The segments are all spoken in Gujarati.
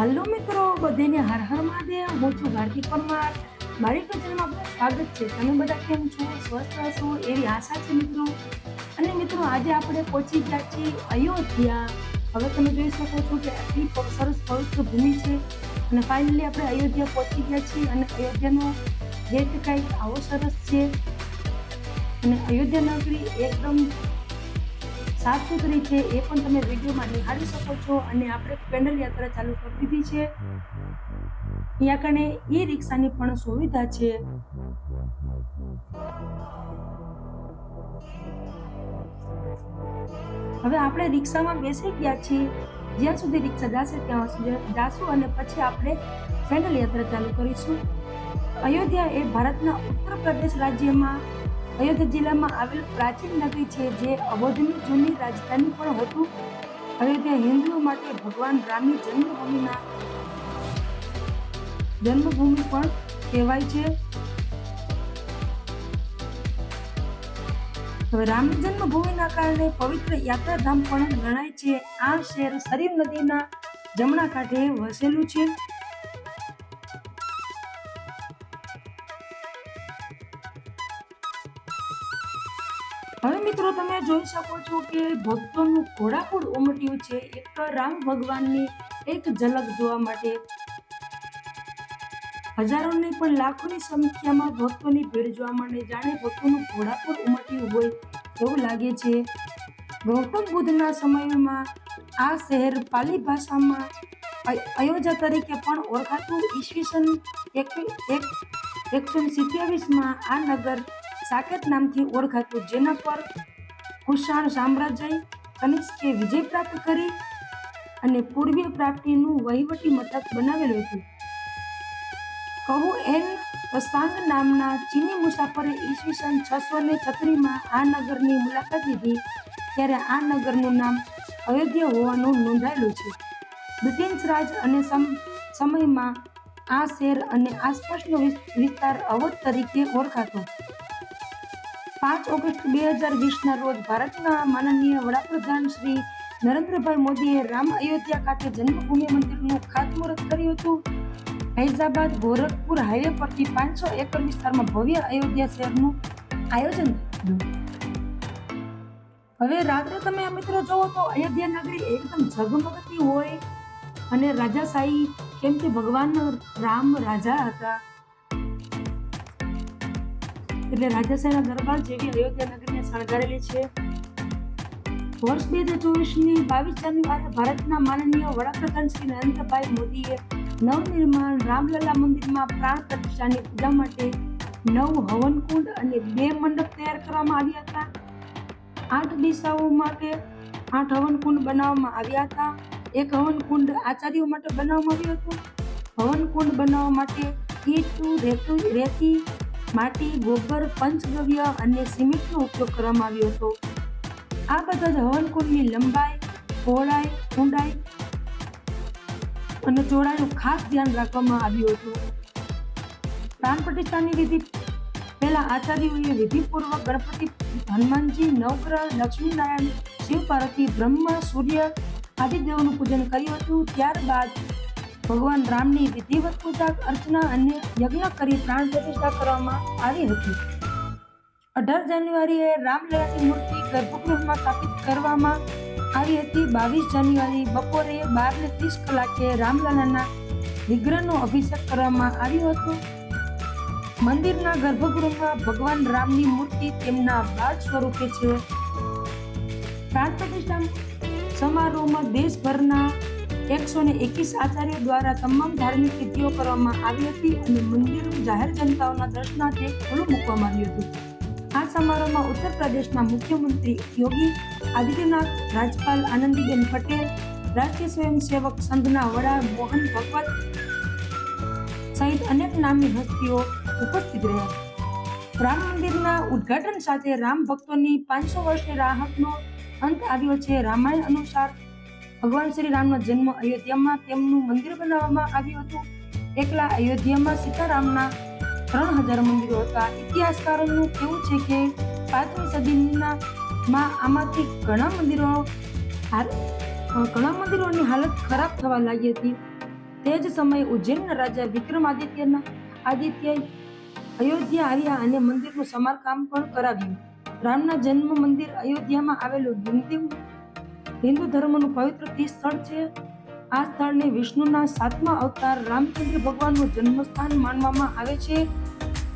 હાલો મિત્રો, બધાને હર હર મહાદેવ. હું છું ભારતી પરમાર. મારી ચેનલમાં આપનું સ્વાગત છે. તમે બધા કેમ છો? સ્વસ્થ હશો એવી આશા છે મિત્રો. અને મિત્રો, આજે આપણે પહોંચી ગયા છીએ અયોધ્યા. હવે તમે જોઈ શકો છો કે આટલી સરસ પવિત્ર ભૂમિ છે. અને ફાઇનલી આપણે અયોધ્યા પહોંચી ગયા છીએ અને અયોધ્યાનો ગેટ કંઈક આવો સરસ છે. અને અયોધ્યા નગરી એકદમ સાફ સુથરી છે, એ પણ તમે વિડીયોમાં નિહાળી શકો છો અને આપણે પેન્ડલ યાત્રા ચાલુ કરી દીધી છે. અહીંયા કણે ઈ રિક્ષાની પણ સુવિધા છે. હવે આપણે રિક્ષામાં બેસી ગયા છીએ. જ્યાં સુધી રિક્ષા જશે ત્યાં સુધી જાશું અને પછી આપણે પેન્ડલ યાત્રા ચાલુ કરીશું. અયોધ્યા એ ભારતના ઉત્તર પ્રદેશ રાજ્યમાં અયોધ્યા જિલ્લામાં આવેલ પ્રાચીન નગરી છે જે અવધની જૂની રાજધાની પણ હતું. અયોધ્યા હિન્દુઓ માટે ભગવાન રામની જન્મભૂમિના જન્મભૂમિ પણ કહેવાય છે. રામ જન્મભૂમિના કારણે પવિત્ર યાત્રાધામ પણ ગણાય છે. આ શહેર સરીમ નદીના જમણા કાંઠે વસેલું છે. હવે મિત્રો તમે જોઈ શકો છો કે ભક્તોનું ઘોડાપુર ઉમટ્યું છે. એક રામ ભગવાનની એક ઝલક જોવા માટે. હજારોની પણ લાખોની સંખ્યામાં ભક્તોની ભીડ જોવા મળે. જાણે ભક્તોનું ઘોડાપુર ઉમટ્યું હોય એવું લાગે છે. ગૌતમ બુદ્ધના સમયમાં આ શહેર પાલી ભાષામાં અયોધ્યા તરીકે પણ ઓળખાતું. ઈસવીસન એક એકસો સિત્યાવીસમાં આ નગર સાકેત નામથી ઓળખાતું જેના પર કુષાણ સામ્રાજ્ય કનિષ્કે વિજય પ્રાપ્ત કરી અને પૂર્વીય પ્રાપ્તિનું વહીવટી મથક બનાવેલું હતું. કહું એન તસાંગ નામના ચીની મુસાફરે ઈસવીસન છસો ને છત્રીમાં આ નગરની મુલાકાત લીધી, ત્યારે આ નગરનું નામ અયોધ્યા હોવાનું નોંધાયેલું છે. બ્રિટિશ રાજ અને સમ- સમયમાં આ શહેર અને આસપાસનો વિસ- વિસ્તાર અવધ તરીકે ઓળખાતો. પાંચ ઓગસ્ટ બે હજાર વીસના રોજ ભારતના માનનીય વડાપ્રધાન શ્રી નરેન્દ્રભાઈ મોદીએ રામ અયોધ્યા ખાતે જન્મભૂમિ મંદિરનું ખાતમુહૂર્ત કર્યું હતું. ફૈઝાબાદ ગોરખપુર હાઈવે પરથી પાંચસો એકર વિસ્તારમાં ભવ્ય અયોધ્યા શહેરનું આયોજન થયું. હવે રાત્રે તમે મિત્રો જોવો તો અયોધ્યા નગરી એકદમ ઝગમગતી હોય અને રાજાશાહી, કેમ કે ભગવાન રામ રાજા હતા. એટલે રાજાશાહીના દરબાર જેવી અયોધ્યા નગરીને શણગારેલી છે. વર્ષ બે હજાર ચોવીસની બાવીસ જાન્યુઆરીએ ભારતના માનનીય વડાપ્રધાન શ્રી નરેન્દ્રભાઈ મોદીએ નવનિર્માણ રામલલા મંદિરમાં પ્રાણ પ્રતિષ્ઠાની પૂજા માટે નવ હવનકુંડ અને બે મંડપ તૈયાર કરવામાં આવ્યા હતા. આઠ દિશાઓ માટે આઠ હવનકુંડ બનાવવામાં આવ્યા હતા. એક હવનકુંડ આચાર્યો માટે બનાવવામાં આવ્યું હતું. હવનકુંડ બનાવવા માટે ઈટ રેતું માટી, ગોબર પંચગવ્ય અને સિમેન્ટનો ઉપયોગ કરવામાં આવ્યો હતો. આ બધા જ હવનકુંડની લંબાઈ, પહોળાઈ, ઊંડાઈ અને ચોડાઈનું ખાસ ધ્યાન રાખવામાં આવ્યું હતું. પ્રાણ પ્રતિષ્ઠાની વિધિ પહેલા આચાર્યોએ વિધિપૂર્વક ગણપતિ હનુમાનજી, નવગ્રહ, લક્ષ્મીનારાયણ, શિવ, પાર્વતી, બ્રહ્મા, સૂર્ય આદિ દેવોનું પૂજન કર્યું હતું. ત્યારબાદ ભગવાન રામની વિધિવત પૂજા અર્ચના અને યજ્ઞ કરી પ્રાણ પ્રતિષ્ઠા કરવામાં આવી હતી. અઢાર જાન્યુઆરીએ રામલલાની મૂર્તિ ગર્ભગૃહમાં સ્થાપિત કરવામાં આવી હતી. બાવીસ જાન્યુઆરી બપોરે બાર ને ત્રીસ કલાકે રામલલાના વિગ્રહનો અભિષેક કરવામાં આવ્યો હતો. મંદિરના ગર્ભગૃહમાં ભગવાન રામની મૂર્તિ તેમના બાળ સ્વરૂપે છે. પ્રાણ પ્રતિષ્ઠા સમારોહમાં દેશભરના એકસો ને એકવીસ આચાર્ય દ્વારા તમામ ધાર્મિક વિધિઓ કરવામાં આવી હતી અને મંદિરો જાહેર જનતાઓના દર્શનાર્થે ખુલ્લું મૂકવામાં આવ્યું હતું. આ સમારોહમાં ઉત્તર પ્રદેશના મુખ્યમંત્રી યોગી આદિત્યનાથ, રાજપાલ આનંદીબેન પટેલ, રાષ્ટ્રીય સ્વયંસેવક સંઘના વડા મોહન ભગવત સહિત અનેક નામની હસ્તીઓ ઉપસ્થિત રહ્યા. રામ મંદિરના ઉદ્ઘાટન સાથે રામ ભક્તોની પાંચસો વર્ષની રાહતનો અંત આવ્યો છે. રામાયણ અનુસાર ભગવાન શ્રી રામનો જન્મ અયોધ્યામાં તેમનું મંદિર બનાવવામાં આવ્યું હતું. એકલા અયોધ્યામાં સીતારામના ત્રણ હજાર મંદિરો હતા. ઇતિહાસકારોનું કહેવું છે કે પાંચમી સદીના માં આમાંથી ઘણા મંદિરો ઘણા મંદિરોની હાલત ખરાબ થવા લાગી હતી. તે જ સમયે ઉજ્જૈનના રાજા વિક્રમાદિત્યના આદિત્ય અયોધ્યા આવ્યા અને મંદિરનું સમારકામ પણ કરાવ્યું. રામના જન્મ મંદિર અયોધ્યામાં આવેલું હિન્દુ હિન્દુ ધર્મનું પવિત્ર તીર્થ સ્થળ છે. આ સ્થળને વિષ્ણુના સાતમા અવતાર રામચંદ્ર ભગવાનનું જન્મસ્થાન માનવામાં આવે છે.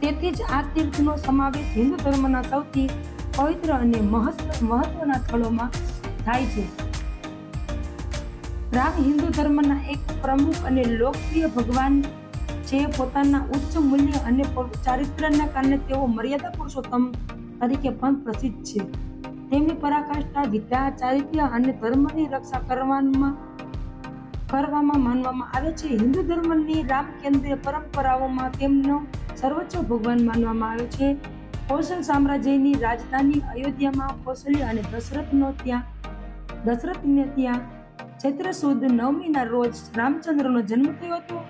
તેથી જ આ તીર્થનો સમાવેશ હિન્દુ ધર્મના સૌથી પવિત્ર અને મહત્વના સ્થળોમાં થાય છે. રામ હિન્દુ ધર્મના એક પ્રમુખ અને લોકપ્રિય ભગવાન છે. પોતાના ઉચ્ચ મૂલ્ય અને ચારિત્ર્યના કારણે તેઓ મર્યાદા પુરુષોત્તમ તરીકે પણ પ્રસિદ્ધ છે. તેમની પરાકાષ્ઠા વિદ્યા ચારિત્ર્ય અને ધર્મની રક્ષા કરવામાં કરવામાં માનવામાં આવે છે. હિન્દુ ધર્મની રામ કેન્દ્રીય પરંપરાઓમાં તેમનો સર્વોચ્ચ ભગવાન માનવામાં આવે છે. કૌશલ સામ્રાજ્યની રાજધાની અયોધ્યામાં કૌશલ્ય અને દશરથનો ત્યાં દશરથને ત્યાં ચૈત્ર સુદ નવમીના રોજ રામચંદ્રનો જન્મ થયો હતો.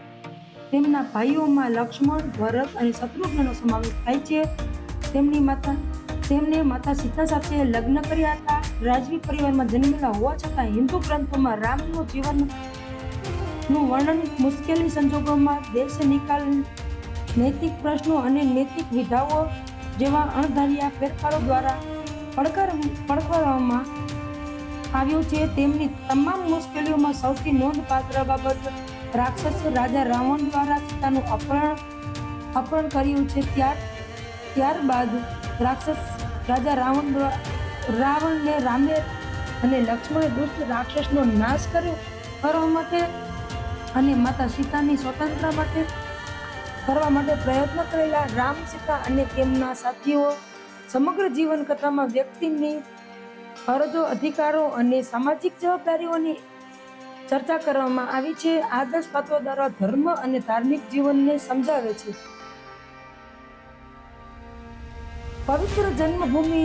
તેમના ભાઈઓમાં લક્ષ્મણ, ભરત અને શત્રુઘ્નનો સમાવેશ થાય છે. તેમની માતા તેમને માતા સીતા સાથે લગ્ન કર્યા હતા. રાજવી પરિવારમાં જન્મેલા હોવા છતાં હિન્દુ ગ્રંથોમાં રામનું જીવનનું વર્ણન મુશ્કેલી સંજોગોમાં દેશ નિકાલ, નૈતિક પ્રશ્નો અને નૈતિક વિધાઓ જેવા અણધાર્યા ફેરફારો દ્વારા પડકાર પડકારવામાં આવ્યું છે. તેમની તમામ મુશ્કેલીઓમાં સૌથી નોંધપાત્ર બાબત રાક્ષસ રાજા રાવણ દ્વારા સીતાનું અપહરણ અપહરણ કર્યું છે. ત્યાર, ત્યારબાદ રાક્ષસ રાજા રાવણ રાવણને રામે અને લક્ષ્મણે દુષ્ટ રાક્ષસનો નાશ કર્યો. કરવા માટે અને માતા સીતાની સ્વતંત્રતા માટે કરવા માટે પ્રયત્ન કરેલા રામ સીતા અને તેમના સાથીઓ સમગ્ર જીવન કથામાં વ્યક્તિની ફરજો, અધિકારો અને સામાજિક જવાબદારીઓની ચર્ચા કરવામાં આવી છે. આદર્શ પાત્રો દ્વારા ધર્મ અને ધાર્મિક જીવનને સમજાવે છે. પવિત્ર જન્મભૂમિ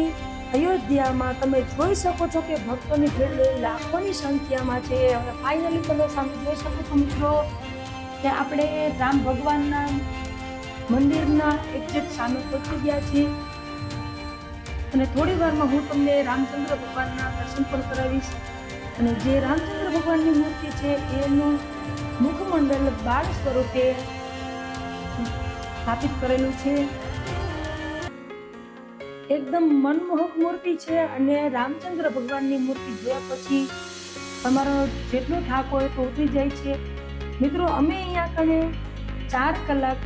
અયોધ્યામાં તમે જોઈ શકો છો કે ભક્તોની ભીડ લાખોની સંખ્યામાં છે. હવે ફાઇનલી તમે સામે જોઈ શકો છો મિત્રો કે આપણે રામ ભગવાનના મંદિરના એક્ઝેક્ટ સામે પહોંચી ગયા છીએ. અને થોડી વારમાં હું તમને રામચંદ્ર ભગવાનના દર્શન પણ કરાવીશ. અને જે રામચંદ્ર ભગવાનની મૂર્તિ છે, એનું મુખમંડળ બાળ સ્વરૂપે સ્થાપિત કરેલું છે. એકદમ મનમોહક મૂર્તિ છે અને રામચંદ્ર ભગવાનની મૂર્તિ જોયા પછી તમારો જેટલો થાક હોય તો ઉતરી જાય છે. મિત્રો, અમે અહીંયા કણે ચાર કલાક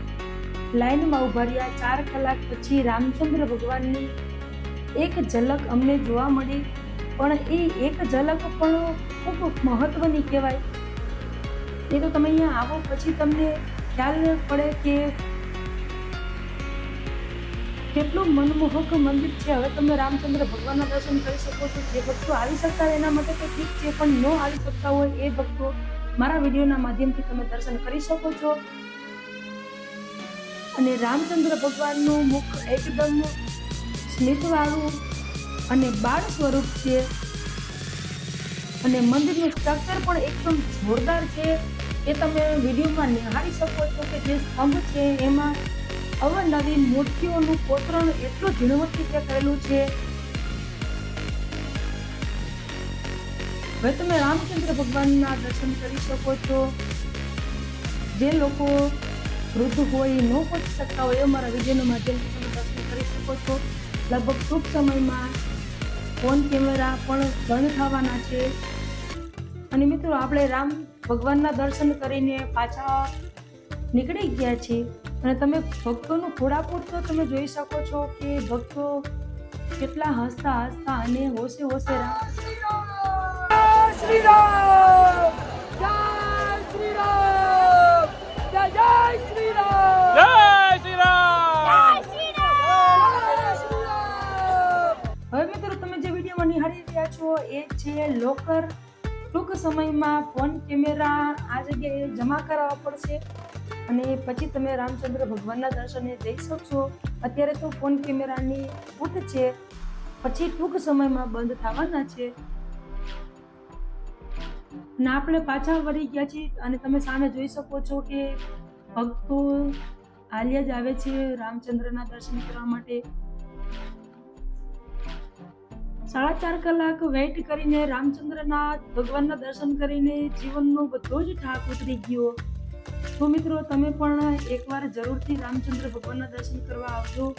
લાઈનમાં ઊભા રહ્યા. ચાર કલાક પછી રામચંદ્ર ભગવાનની એક ઝલક અમને જોવા મળી. પણ એ એક ઝલક પણ ખૂબ મહત્વની કહેવાય. એ તો તમે અહીંયા આવો, પછી તમને ખ્યાલ પડે કે કેટલું મનમોહક મંદિર છે. હવે તમે રામચંદ્ર ભગવાનના દર્શન કરી શકો છો. જે ભક્તો આવી શકતા હોય એના માટે તો ઠીક છે, પણ ન આવી શકતા હોય એ ભક્તો મારા વિડીયોના માધ્યમથી તમે દર્શન કરી શકો છો. અને રામચંદ્ર ભગવાનનું મુખ એકદમ સ્મિતવાળું અને બાળ સ્વરૂપ છે. અને મંદિરનું સ્ટ્રક્ચર પણ એકદમ જોરદાર છે. એ તમે વિડીયોમાં નિહાળી શકો છો કે જે સ્તંભ છે એમાં અવનવી મૂર્તિઓનું કોતરણ એટલું ઝીણવટથી કરેલું છે. હવે તમે રામચંદ્ર ભગવાનના દર્શન કરી શકો છો. જે લોકો વૃદ્ધ હોય, ન પહોંચી શકતા હોય અમારા મારા વિડીયોના માધ્યમથી તમે દર્શન કરી શકો છો. લગભગ ટૂંક સમયમાં ફોન કેમેરા પણ બંધ થવાના છે. અને મિત્રો, આપણે રામ ભગવાનના દર્શન કરીને પાછા નીકળી ગયા છીએ. અને તમે ભક્તોનું ઘોડાપુર પૂરતો તમે જોઈ શકો છો કે ભક્તો કેટલા હસતા હસતા અને હોશે હોશે શ્રી રામ જય શ્રી રામ. જય શ્રી રામ જય શ્રી હવે મિત્રો તમે જે વિડીયોમાં નિહાળી રહ્યા છો એ છે લોકર સમયમાં ફોન, કેમેરા આ જગ્યાએ જમા કરાવવા પડશે અને પછી તમે રામચંદ્ર ભગવાનના દર્શને જઈ શકશો. અત્યારે તો ફોન, કેમેરાની ફૂટ છે. પછી ટૂંક સમયમાં બંધ થવાના છે. અને આપણે પાછા વળી ગયા છીએ અને તમે સામે જોઈ શકો છો કે ભક્તો હાલ્યા જ આવે છે રામચંદ્રના દર્શન કરવા માટે. સાડા ચાર કલાક વેઇટ કરીને રામચંદ્રના ભગવાનના દર્શન કરીને જીવનનો બધો જ ઠાક ઉતરી ગયો. તો મિત્રો, તમે પણ એકવાર જરૂરથી રામચંદ્ર ભગવાનના દર્શન કરવા આવજો.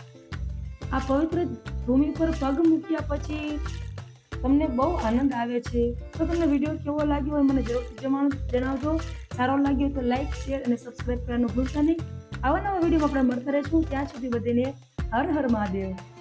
આ પવિત્ર ભૂમિ પર પગ મૂક્યા પછી તમને બહુ આનંદ આવે છે. તો તમને વીડિયો કેવો લાગ્યો હોય મને જરૂરથી જણાવ- જણાવજો. સારો લાગ્યો તો લાઈક શેર અને સબસ્ક્રાઈબ કરવાનું ભૂલતા નહીં. આવા નવા વિડીયોમાં આપણે મળતા રહીશું. ત્યાં સુધી બધીને હર હર મહાદેવ.